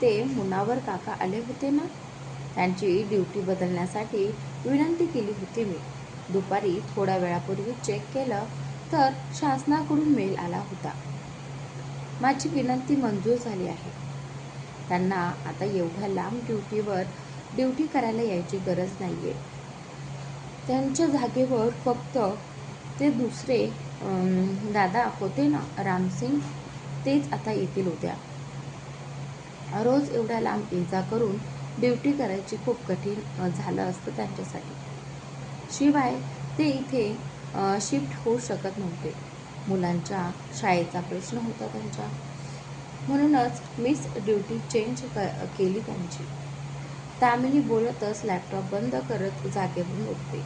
ते मुनावर काका आले होते ना? त्यांची ड्युटी बदलण्यासाठी विनंती केली होती मी. दुपारी थोड्या वेळापूर्वी चेक केलं तर शासनाकडून मेल आला होता. माझी विनंती मंजूर झाली आहे. त्यांना आता एवढ्या लांब ड्युटीवर ड्युटी करायला यायची गरज नाही आहे त्यांच्या जागेवर फक्त ते दुसरे दादा होते ना रामसिंग तेच आता येतील उद्या. रोज एवढ्या लांब ये जा करून ड्युटी करायची खूप कठीण झालं असतं त्यांच्यासाठी. शिवाय ते इथे शिफ्ट होऊ शकत नव्हते. मुलांच्या शाळेचा प्रश्न होता त्यांच्या म्हणूनच मीच ड्युटी चेंज क केली त्यांची. तामिनी बोलतच लॅपटॉप बंद करत जागेवरून उठते.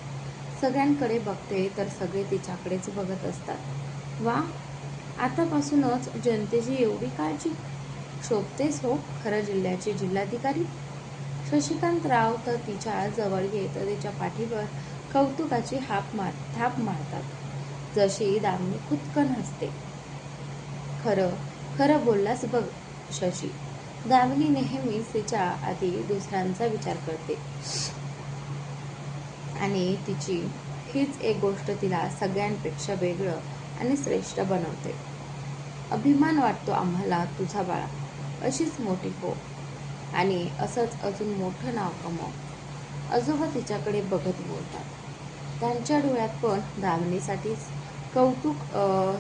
सगळ्यांकडे बघते तर सगळे तिच्याकडेच बघत असतात. वा आतापासूनच जनतेची एवढी काळजी शोभतेच हो खरं जिल्ह्याचे जिल्हाधिकारी. शशिकांत राव तर तिच्या जवळ येत तिच्या पाठीवर कौतुकाची हाप मार थाप मारतात. जशी दामिनी खुदकन हसते. खरं खरं बोललास बघ शशी. दामिनी नेहमीच तिच्या आधी दुसऱ्यांचा विचार करते. आणि तिची हीच एक गोष्ट तिला सगळ्यांपेक्षा वेगळं आणि श्रेष्ठ बनवते. अभिमान वाटतो आम्हाला तुझा बाळा. अशीच मोठी हो आणि असंच अजून मोठं नाव कमव. आजोबा तिच्याकडे बघत बोलतात. त्यांच्या डोळ्यात पण दामिनीसाठीच कौतुक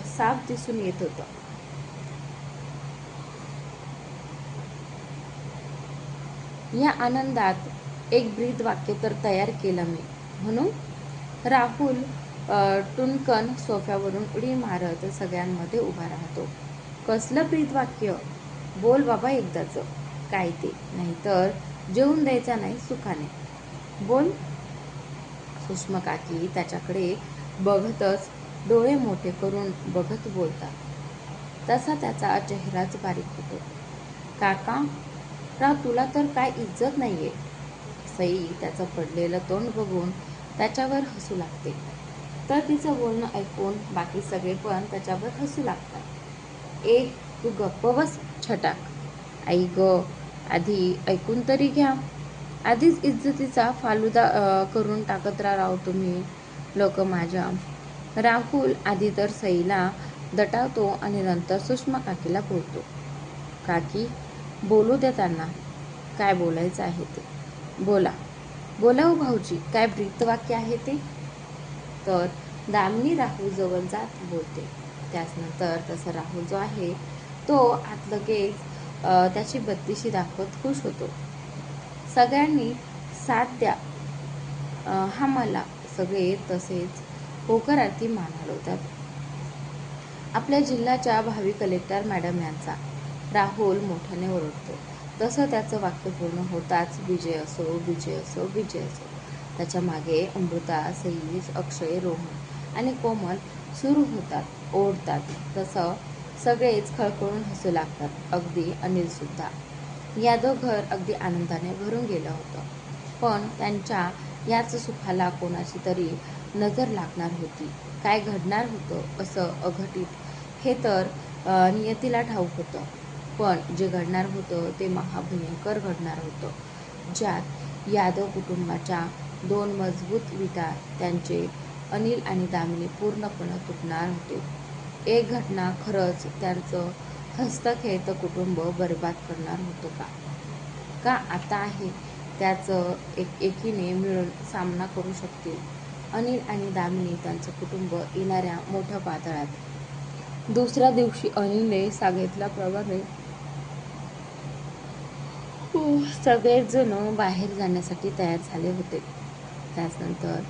साफ दिसून येत होतं. या आनंदात एक ब्रीद वाक्य तर तयार केलं मी. म्हणून राहुल टुनकन सोफ्यावरून उडी मारत सगळ्यांमध्ये उभा राहतो. कसलं ब्रीद वाक्य? बोल बाबा एकदाच. काय ते? नाहीतर जेवून द्यायचा नाही सुखाने. बोल. सुषमा काकी त्याच्याकडे बघतच डोळे मोठे करून बघत बोलतात. तसा त्याचा चेहराच बारीक होतो. काका राव तुला तर काय इज्जत नाहीये? सई त्याचं पडलेलं तोंड बघून त्याच्यावर हसू लागते. तर तिचं बोलणं ऐकून बाकी सगळे पण त्याच्यावर हसू लागतात. ए तू गप्प बस. छटाक. आई ग आधी ऐकून तरी घ्या. आधीच इज्जतीचा फालुदा करून टाकत राहाव तुम्ही लोक माझ्या. राहुल आधी तर सईला दटावतो आणि नंतर सुषमा काकीला बोलतो. काकी बोलू द्या त्यांना. काय बोलायचं आहे ते? बोला. बोला हो भाऊजी काय ब्रीतवाक्य आहे ते? तर दामिनी राहुल जवळ जात बोलते. त्याचनंतर तसं राहुल जो आहे तो आत लगेच त्याची बत्तीशी दाखवत खुश होतो. सगळ्यांनी साथ द्या. हा मला सगळे तसेच होकर आरती मान हलवतात आपल्या जिल्ह्याच्या भावी कलेक्टर मॅडम यांचा राहुल मोठ्याने ओरडतो. तसं त्याचं वाक्य पूर्ण होताच विजय असो विजय असो विजय असो. त्याच्यामागे अमृता सईज अक्षय रोहन आणि कोमल सुरू होतात ओढतात. तसं सगळेच खळखळून हसू लागतात. अगदी अनिलसुद्धा यादव घर अगदी आनंदाने भरून गेलं होतं. पण त्यांच्या याच सुखाला कोणाची तरी नजर लागणार होती. काय घडणार होतं असं अघटित हे तर नियतीला ठाऊक होतं. पण जे घडणार होतं ते महाभयंकर घडणार होतं. ज्यात यादव कुटुंबाच्या दोन मजबूत विटा त्यांचे अनिल आणि दामिनी पूर्णपणे तुटणार होते. एक घटना खरंच त्यांचं हस्तखेळतं कुटुंब बरबाद करणार होतं का? का आता आहे त्याचं एक एकीने मिळून सामना करू शकतील? अनिल आणि दामिनी त्यांचं कुटुंब येणाऱ्या मोठ्या पातळात दुसऱ्या दिवशी अनिलने सांगितल्याप्रमाणे हो, सगळेच जण बाहेर जाण्यासाठी तयार झाले होते. त्याचनंतर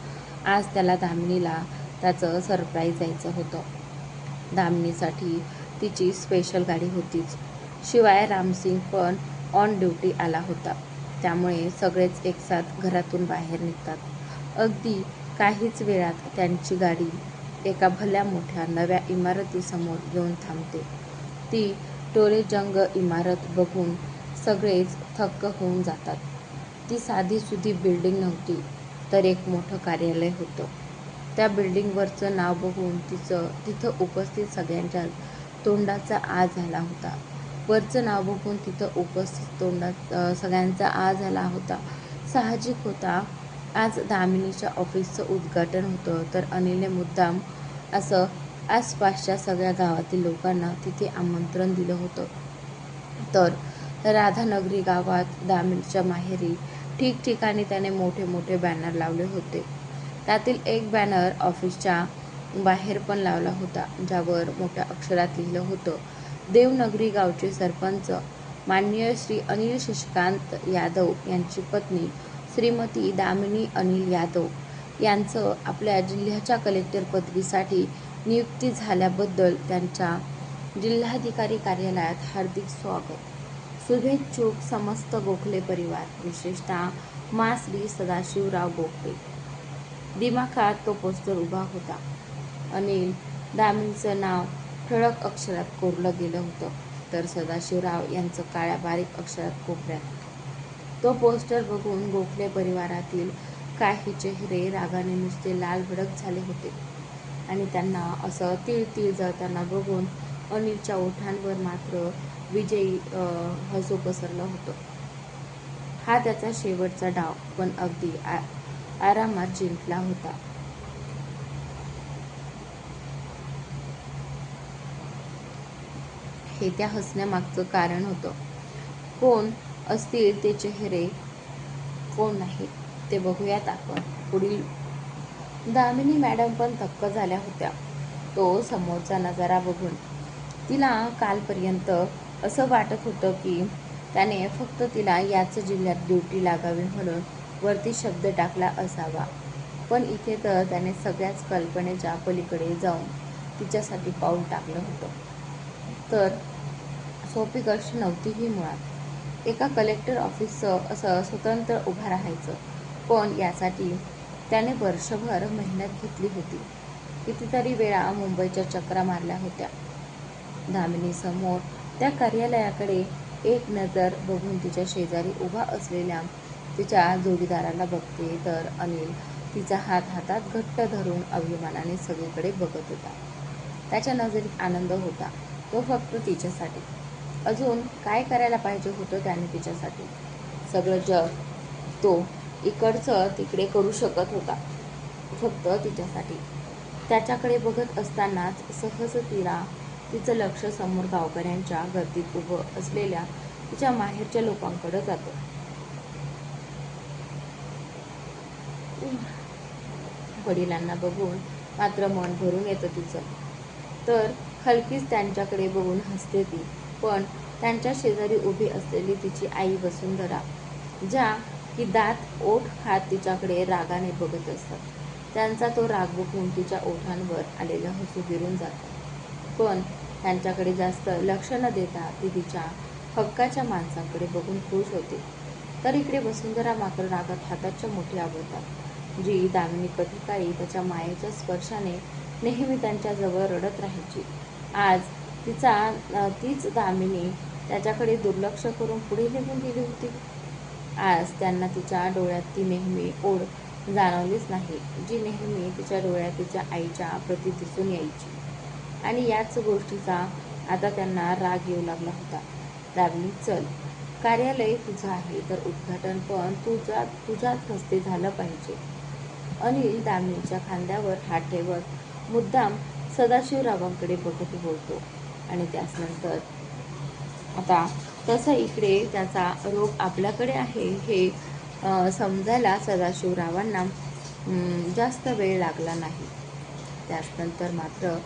आज त्याला दामिनीला त्याचं सरप्राईज द्यायचं होतं. दामणीसाठी तिची स्पेशल गाडी होतीच. शिवाय रामसिंग पण ऑन ड्युटी आला होता. त्यामुळे सगळेच एकसाथ घरातून बाहेर निघतात. अगदी काहीच वेळात त्यांची गाडी एका भल्या मोठ्या नव्या इमारतीसमोर येऊन थांबते. ती टोलेजंग इमारत बघून सगळेच थक्क होऊन जातात. ती साधीसुधी बिल्डिंग नव्हती तर एक मोठं कार्यालय होतं. त्या बिल्डिंगवरचं नाव बघून तिचं तिथं उपस्थित सगळ्यांच्या तोंडाचा आज झाला होता. वरचं नाव बघून तिथं उपस्थित तोंडात सगळ्यांचा आ झाला होता. साहजिक होता. आज दामिनीच्या ऑफिसचं उद्घाटन होतं तर अनिलने मुद्दाम असं आसपासच्या सगळ्या गावातील लोकांना तिथे आमंत्रण दिलं होतं. तर राधानगरी गावात दामिनीच्या माहेरी ठिकठिकाणी त्याने मोठे मोठे बॅनर लावले होते. त्यातील एक बॅनर ऑफिसच्या बाहेर पण लावला होता ज्यावर मोठ्या अक्षरात लिहिलं होतं देवनगरी गावचे सरपंच माननीय श्री अनिल शशिकांत यादव यांची पत्नी श्रीमती दामिनी अनिल यादव यांचं आपल्या जिल्ह्याच्या कलेक्टर पदवीसाठी नियुक्ती झाल्याबद्दल त्यांच्या जिल्हाधिकारी कार्यालयात हार्दिक स्वागत. शुभेच्छुक समस्त गोखले परिवार विशेषतः मा श्री सदाशिवराव गोखले. दिमाखात तो पोस्टर उभा होता. अनिल दामींचं नाव ठळक अक्षरात कोरलं गेलं होतं तर सदाशिवराव यांचं काळ्या बारीक अक्षरात कोपऱ्यात. तो पोस्टर बघून गोखले परिवारातील काही चेहरे रागाने नुसते लाल भडक झाले होते. आणि त्यांना असं तीळ तीळ जळताना बघून अनिलच्या ओठांवर मात्र विजयी हसू पसरलं होतं. हा त्याचा शेवटचा डाव पण अगदी आ आरामात जिंकला होता. हे त्या हसण्यामागचं कारण होतं. कोण असतील ते चेहरे कोण नाही ते बघूयात आपण. पुढील दामिनी मॅडम पण थक्क झाल्या होत्या. तो समोरचा नजारा बघून. तिला कालपर्यंत असं वाटत होतं की त्याने फक्त तिला याच जिल्ह्यात ड्युटी लागावी म्हणून वरती शब्द टाकला असावा. पण इथे तर त्याने सगळ्याच कल्पनेच्या पलीकडे जाऊन तिच्यासाठी पाऊल टाकलं होतं. तर सोपी गोष्ट नव्हती ही मुळात. एका कलेक्टर ऑफिसचं असं स्वतंत्र उभं राहायचं. पण यासाठी त्याने वर्षभर मेहनत घेतली होती. कितीतरी वेळा मुंबईच्या चक्रा मारल्या होत्या. दामिनीसमोर त्या कार्यालयाकडे एक नजर बघून तिच्या शेजारी उभा असलेल्या तिच्या जोडीदाराला बघते तर अनिल तिचा हात हातात घट्ट धरून अभिमानाने सगळीकडे बघत होता. त्याच्या नजरेत आनंद होता. तो फक्त तिच्यासाठी. अजून काय करायला पाहिजे होतं त्याने तिच्यासाठी? सगळं जग तो इकडचं तिकडे करू शकत होता. फक्त तिच्यासाठी. त्याच्याकडे बघत असतानाच सहज तिला तिचं लक्ष समोर गावकऱ्यांच्या गर्दीत उभं असलेल्या तिच्या माहेरच्या लोकांकडे जातं. वडिलांना बघून मात्र मन भरून येतं तिचं. तर हलकीच त्यांच्याकडे बघून हसते ती पण त्यांच्या शेजारी उभी असलेली तिची आई वसुंधरा ज्या की दात ओठ हात तिच्याकडे रागाने बघत असतात. त्यांचा तो राग बघून तिच्या ओठांवर आलेलं हसू गिरून जातं. पण त्यांच्याकडे जास्त लक्ष न देता ती तिच्या हक्काच्या माणसांकडे बघून खुश होते. तर इकडे वसुंधरा मात्र रागात हाताच्या मोठी आवडतात जी दामिनी कधी काळी त्याच्या मायेच्या स्पर्शाने नेहमी त्यांच्याजवळ रडत राहायची. आज तिचा तीच दामिनी त्याच्याकडे दुर्लक्ष करून पुढे निघून गेली होती. आज त्यांना तिच्या डोळ्यात ती नेहमी ओढ जाणवलीच नाही जी नेहमी तिच्या डोळ्यात तिच्या आईच्या प्रती दिसून यायची. आणि याच गोष्टीचा आता त्यांना राग येऊ लागला होता. दामिनी चल कार्यालय तुझं आहे तर उद्घाटन पण तुझ्या तुझ्याच हस्ते झालं पाहिजे. अनिल दामिनीच्या खांद्यावर हात ठेवत मुद्दाम सदाशिवरावांकडे बघत बोलतो. आणि त्याचनंतर आता तसं इकडे त्याचा रोग आपल्याकडे आहे हे समजायला सदाशिवरावांना जास्त वेळ लागला नाही. त्याचनंतर मात्र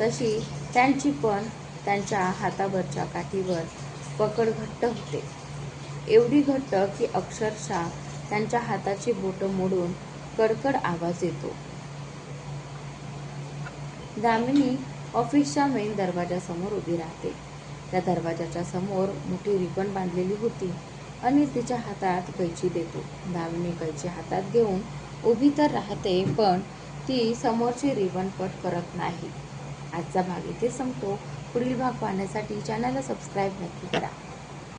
तशी त्यांची पण त्यांच्या हातावरच्या काठीवर पकड घट्ट होते. एवढी घट्ट की अक्षरशः त्यांच्या हाताची बोटं मोडून कडकड आवाज येतो. दामिनी ऑफिसच्या मेन दरवाजासमोर उभी राहते. त्या दरवाजाच्या समोर मोठी रिबन बांधलेली होती आणि तिच्या हातात कैची देतो. दामिनी कैची हातात घेऊन उभी तर राहते पण ती समोरची रिबन कट करत नाही. आजचा भाग इथे संपतो. पुढील भाग पाहण्यासाठी चॅनलला सबस्क्राईब नक्की करा.